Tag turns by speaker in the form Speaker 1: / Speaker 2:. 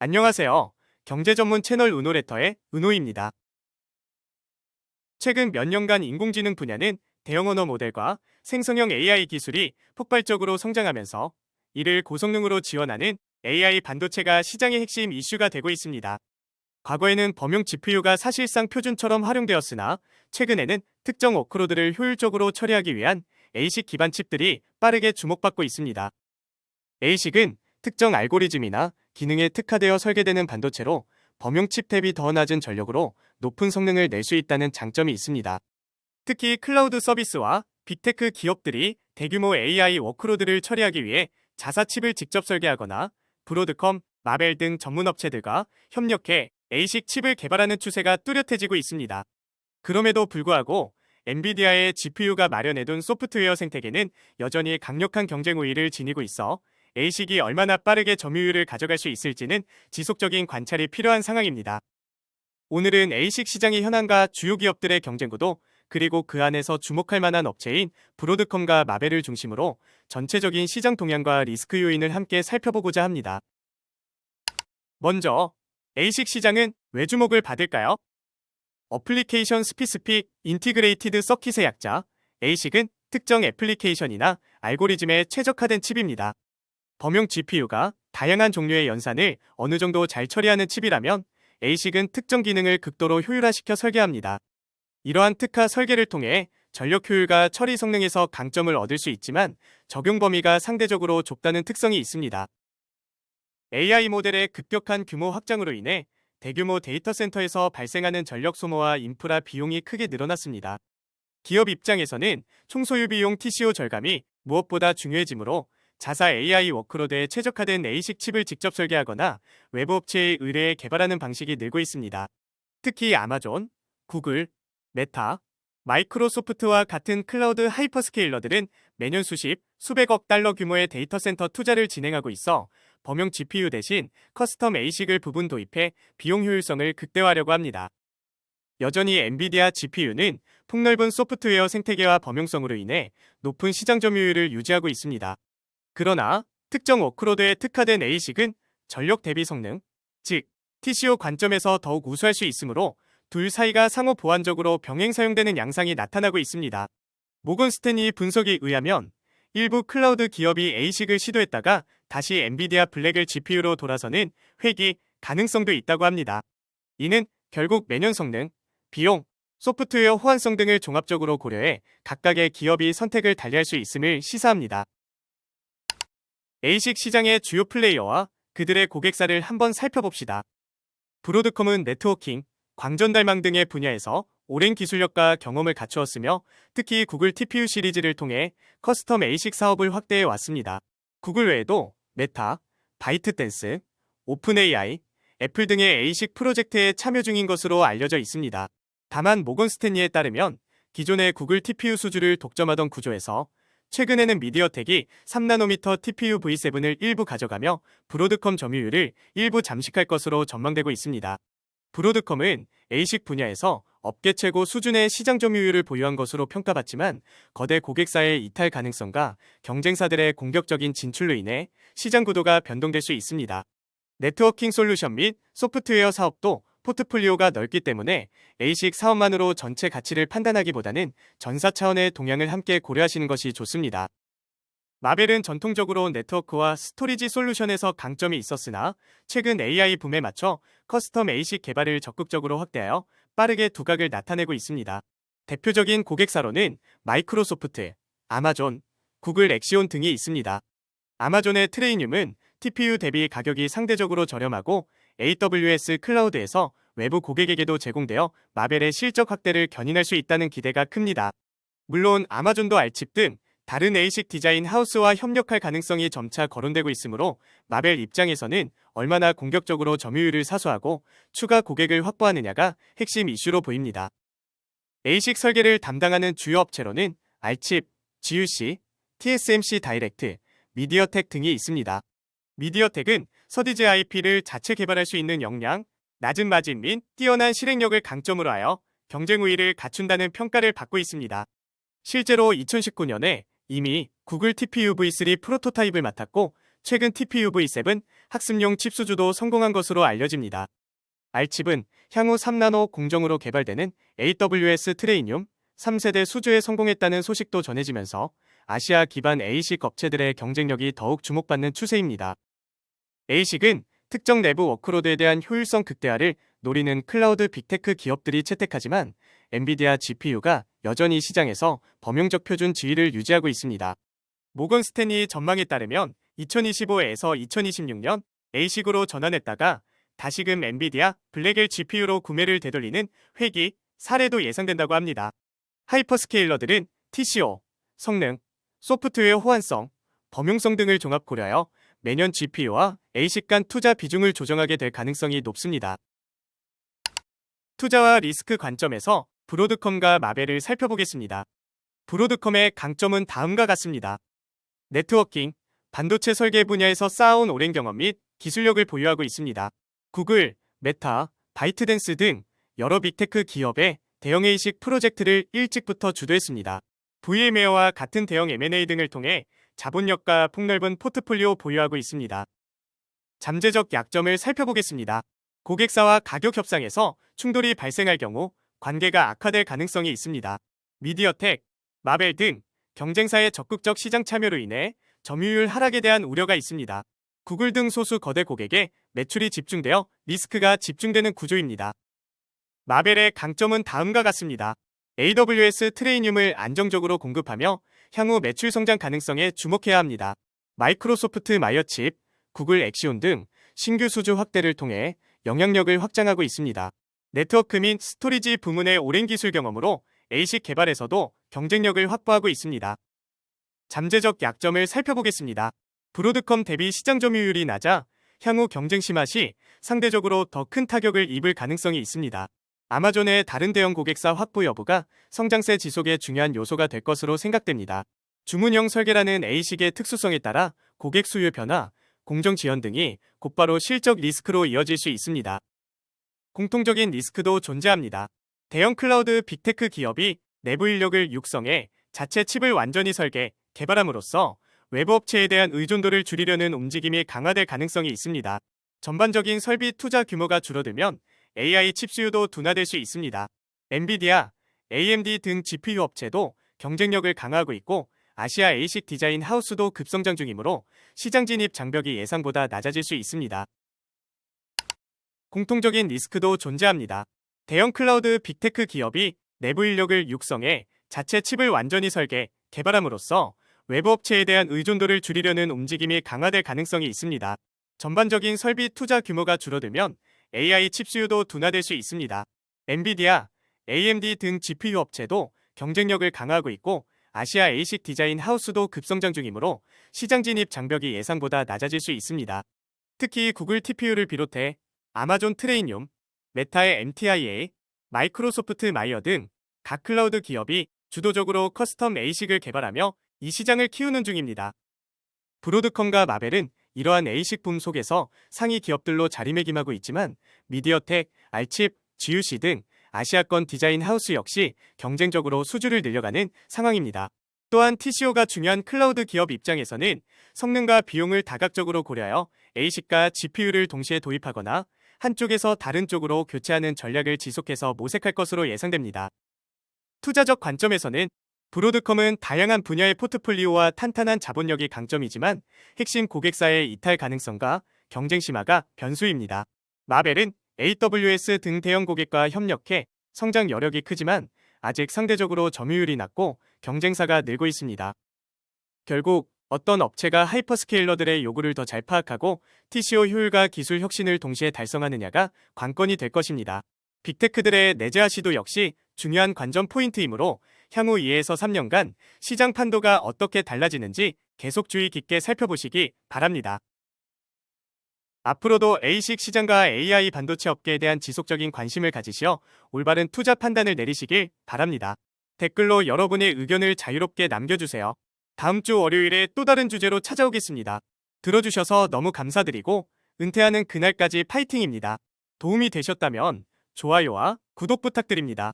Speaker 1: 안녕하세요. 경제 전문 채널 은호레터의 은호입니다. 최근 몇 년간 인공지능 분야는 대형 언어 모델과 생성형 AI 기술이 폭발적으로 성장하면서 이를 고성능으로 지원하는 AI 반도체가 시장의 핵심 이슈가 되고 있습니다. 과거에는 범용 GPU가 사실상 표준처럼 활용되었으나 최근에는 특정 워크로드를 효율적으로 처리하기 위한 ASIC 기반 칩들이 빠르게 주목받고 있습니다. ASIC은 특정 알고리즘이나 기능에 특화되어 설계되는 반도체로 범용 칩 대비 더 낮은 전력으로 높은 성능을 낼 수 있다는 장점이 있습니다. 특히 클라우드 서비스와 빅테크 기업들이 대규모 AI 워크로드를 처리하기 위해 자사 칩을 직접 설계하거나 브로드컴, 마벨 등 전문 업체들과 협력해 ASIC 칩을 개발하는 추세가 뚜렷해지고 있습니다. 그럼에도 불구하고 엔비디아의 GPU가 마련해둔 소프트웨어 생태계는 여전히 강력한 경쟁 우위를 지니고 있어 ASIC이 얼마나 빠르게 점유율을 가져갈 수 있을지는 지속적인 관찰이 필요한 상황입니다. 오늘은 ASIC 시장의 현황과 주요 기업들의 경쟁 구도, 그리고 그 안에서 주목할 만한 업체인 브로드컴과 마벨을 중심으로 전체적인 시장 동향과 리스크 요인을 함께 살펴보고자 합니다. 먼저 ASIC 시장은 왜 주목을 받을까요? 어플리케이션 스피스픽 인티그레이티드 서킷의 약자 ASIC은 특정 애플리케이션이나 알고리즘에 최적화된 칩입니다. 범용 GPU가 다양한 종류의 연산을 어느 정도 잘 처리하는 칩이라면 ASIC은 특정 기능을 극도로 효율화시켜 설계합니다. 이러한 특화 설계를 통해 전력 효율과 처리 성능에서 강점을 얻을 수 있지만 적용 범위가 상대적으로 좁다는 특성이 있습니다. AI 모델의 급격한 규모 확장으로 인해 대규모 데이터 센터에서 발생하는 전력 소모와 인프라 비용이 크게 늘어났습니다. 기업 입장에서는 총소유 비용 TCO 절감이 무엇보다 중요해지므로 자사 AI 워크로드에 최적화된 ASIC 칩을 직접 설계하거나 외부 업체의 의뢰에 개발하는 방식이 늘고 있습니다. 특히 아마존, 구글, 메타, 마이크로소프트와 같은 클라우드 하이퍼스케일러들은 매년 수십, 수백억 달러 규모의 데이터 센터 투자를 진행하고 있어 범용 GPU 대신 커스텀 ASIC을 부분 도입해 비용 효율성을 극대화하려고 합니다. 여전히 엔비디아 GPU는 폭넓은 소프트웨어 생태계와 범용성으로 인해 높은 시장 점유율을 유지하고 있습니다. 그러나 특정 워크로드에 특화된 ASIC은 전력 대비 성능, 즉 TCO 관점에서 더욱 우수할 수 있으므로 둘 사이가 상호 보완적으로 병행 사용되는 양상이 나타나고 있습니다. 모건 스탠리 분석에 의하면 일부 클라우드 기업이 ASIC을 시도했다가 다시 엔비디아 블랙을 GPU로 돌아서는 회귀 가능성도 있다고 합니다. 이는 결국 매년 성능, 비용, 소프트웨어 호환성 등을 종합적으로 고려해 각각의 기업이 선택을 달리할 수 있음을 시사합니다. ASIC 시장의 주요 플레이어와 그들의 고객사를 한번 살펴봅시다. 브로드컴은 네트워킹, 광전달망 등의 분야에서 오랜 기술력과 경험을 갖추었으며 특히 구글 TPU 시리즈를 통해 커스텀 ASIC 사업을 확대해 왔습니다. 구글 외에도 메타, 바이트댄스, 오픈AI, 애플 등의 ASIC 프로젝트에 참여 중인 것으로 알려져 있습니다. 다만 모건 스탠리에 따르면 기존의 구글 TPU 수주를 독점하던 구조에서 최근에는 미디어텍이 3나노미터 TPU V7을 일부 가져가며 브로드컴 점유율을 일부 잠식할 것으로 전망되고 있습니다. 브로드컴은 ASIC 분야에서 업계 최고 수준의 시장 점유율을 보유한 것으로 평가받지만 거대 고객사의 이탈 가능성과 경쟁사들의 공격적인 진출로 인해 시장 구도가 변동될 수 있습니다. 네트워킹 솔루션 및 소프트웨어 사업도 포트폴리오가 넓기 때문에 ASIC 사업만으로 전체 가치를 판단하기보다는 전사 차원의 동향을 함께 고려하시는 것이 좋습니다. 마벨은 전통적으로 네트워크와 스토리지 솔루션에서 강점이 있었으나 최근 AI 붐에 맞춰 커스텀 ASIC 개발을 적극적으로 확대하여 빠르게 두각을 나타내고 있습니다. 대표적인 고객사로는 마이크로소프트, 아마존, 구글 엑시온 등이 있습니다. 아마존의 트레이늄은 TPU 대비 가격이 상대적으로 저렴하고 AWS 클라우드에서 외부 고객에게도 제공되어 마벨의 실적 확대를 견인할 수 있다는 기대가 큽니다. 물론 아마존도 알칩 등 다른 ASIC 디자인 하우스와 협력할 가능성이 점차 거론되고 있으므로 마벨 입장에서는 얼마나 공격적으로 점유율을 사수하고 추가 고객을 확보하느냐가 핵심 이슈로 보입니다. ASIC 설계를 담당하는 주요 업체로는 알칩, GUC, TSMC 다이렉트, 미디어텍 등이 있습니다. 미디어텍은 서디즈 IP를 자체 개발할 수 있는 역량, 낮은 마진 및 뛰어난 실행력을 강점으로 하여 경쟁 우위를 갖춘다는 평가를 받고 있습니다. 실제로 2019년에 이미 구글 TPU V3 프로토타입을 맡았고 최근 TPU V7 학습용 칩 수주도 성공한 것으로 알려집니다. 알칩은 향후 3나노 공정으로 개발되는 AWS 트레이늄 3세대 수주에 성공했다는 소식도 전해지면서 아시아 기반 ASIC 업체들의 경쟁력이 더욱 주목받는 추세입니다. ASIC은 특정 내부 워크로드에 대한 효율성 극대화를 노리는 클라우드 빅테크 기업들이 채택하지만 엔비디아 GPU가 여전히 시장에서 범용적 표준 지위를 유지하고 있습니다. 모건 스탠리 전망에 따르면 2025에서 2026년 ASIC으로 전환했다가 다시금 엔비디아 블랙엘 GPU로 구매를 되돌리는 회기 사례도 예상된다고 합니다. 하이퍼스케일러들은 TCO, 성능, 소프트웨어 호환성, 범용성 등을 종합 고려하여 매년 GPU와 ASIC 간 투자 비중을 조정하게 될 가능성이 높습니다. 투자와 리스크 관점에서 브로드컴과 마벨을 살펴보겠습니다. 브로드컴의 강점은 다음과 같습니다. 네트워킹, 반도체 설계 분야에서 쌓아온 오랜 경험 및 기술력을 보유하고 있습니다. 구글, 메타, 바이트댄스 등 여러 빅테크 기업의 대형 ASIC 프로젝트를 일찍부터 주도했습니다. VM웨어와 같은 대형 M&A 등을 통해 자본력과 폭넓은 포트폴리오 보유하고 있습니다. 잠재적 약점을 살펴보겠습니다. 고객사와 가격 협상에서 충돌이 발생할 경우 관계가 악화될 가능성이 있습니다. 미디어텍, 마벨 등 경쟁사의 적극적 시장 참여로 인해 점유율 하락에 대한 우려가 있습니다. 구글 등 소수 거대 고객에 매출이 집중되어 리스크가 집중되는 구조입니다. 마벨의 강점은 다음과 같습니다. AWS 트레이늄을 안정적으로 공급하며 향후 매출 성장 가능성에 주목해야 합니다. 마이크로소프트 마이어칩, 구글 엑시온 등 신규 수주 확대를 통해 영향력을 확장하고 있습니다. 네트워크 및 스토리지 부문의 오랜 기술 경험으로 ASIC 개발에서도 경쟁력을 확보하고 있습니다. 잠재적 약점을 살펴보겠습니다. 브로드컴 대비 시장 점유율이 낮아 향후 경쟁 심화 시 상대적으로 더 큰 타격을 입을 가능성이 있습니다. 아마존의 다른 대형 고객사 확보 여부가 성장세 지속의 중요한 요소가 될 것으로 생각됩니다. 주문형 설계라는 A식의 특수성에 따라 고객 수요 변화, 공정 지연 등이 곧바로 실적 리스크로 이어질 수 있습니다. 공통적인 리스크도 존재합니다. 대형 클라우드 빅테크 기업이 내부 인력을 육성해 자체 칩을 완전히 설계, 개발함으로써 외부 업체에 대한 의존도를 줄이려는 움직임이 강화될 가능성이 있습니다. 전반적인 설비 투자 규모가 줄어들면 AI 칩 수요도 둔화될 수 있습니다. 엔비디아, AMD 등 GPU 업체도 경쟁력을 강화하고 있고 아시아 ASIC 디자인 하우스도 급성장 중이므로 시장 진입 장벽이 예상보다 낮아질 수 있습니다. 공통적인 리스크도 존재합니다. 대형 클라우드 빅테크 기업이 내부 인력을 육성해 자체 칩을 완전히 설계, 개발함으로써 외부 업체에 대한 의존도를 줄이려는 움직임이 강화될 가능성이 있습니다. 전반적인 설비 투자 규모가 줄어들면 AI 칩 수요도 둔화될 수 있습니다. 엔비디아, AMD 등 GPU 업체도 경쟁력을 강화하고 있고 아시아 ASIC 디자인 하우스도 급성장 중이므로 시장 진입 장벽이 예상보다 낮아질 수 있습니다. 특히 구글 TPU를 비롯해 아마존 트레이늄, 메타의 MTIA, 마이크로소프트 마이어 등 각 클라우드 기업이 주도적으로 커스텀 ASIC을 개발하며 이 시장을 키우는 중입니다. 브로드컴과 마벨은 이러한 A식 붐 속에서 상위 기업들로 자리매김하고 있지만 미디어텍, 알칩, GUC 등 아시아권 디자인 하우스 역시 경쟁적으로 수주를 늘려가는 상황입니다. 또한 TCO가 중요한 클라우드 기업 입장에서는 성능과 비용을 다각적으로 고려하여 ASIC과 GPU를 동시에 도입하거나 한쪽에서 다른 쪽으로 교체하는 전략을 지속해서 모색할 것으로 예상됩니다. 투자적 관점에서는 브로드컴은 다양한 분야의 포트폴리오와 탄탄한 자본력이 강점이지만 핵심 고객사의 이탈 가능성과 경쟁 심화가 변수입니다. 마벨은 AWS 등 대형 고객과 협력해 성장 여력이 크지만 아직 상대적으로 점유율이 낮고 경쟁사가 늘고 있습니다. 결국 어떤 업체가 하이퍼스케일러들의 요구를 더 잘 파악하고 TCO 효율과 기술 혁신을 동시에 달성하느냐가 관건이 될 것입니다. 빅테크들의 내재화 시도 역시 중요한 관전 포인트이므로 향후 2에서 3년간 시장 판도가 어떻게 달라지는지 계속 주의 깊게 살펴보시기 바랍니다. 앞으로도 ASIC 시장과 AI 반도체 업계에 대한 지속적인 관심을 가지시어 올바른 투자 판단을 내리시길 바랍니다. 댓글로 여러분의 의견을 자유롭게 남겨주세요. 다음 주 월요일에 또 다른 주제로 찾아오겠습니다. 들어주셔서 너무 감사드리고 은퇴하는 그날까지 파이팅입니다. 도움이 되셨다면 좋아요와 구독 부탁드립니다.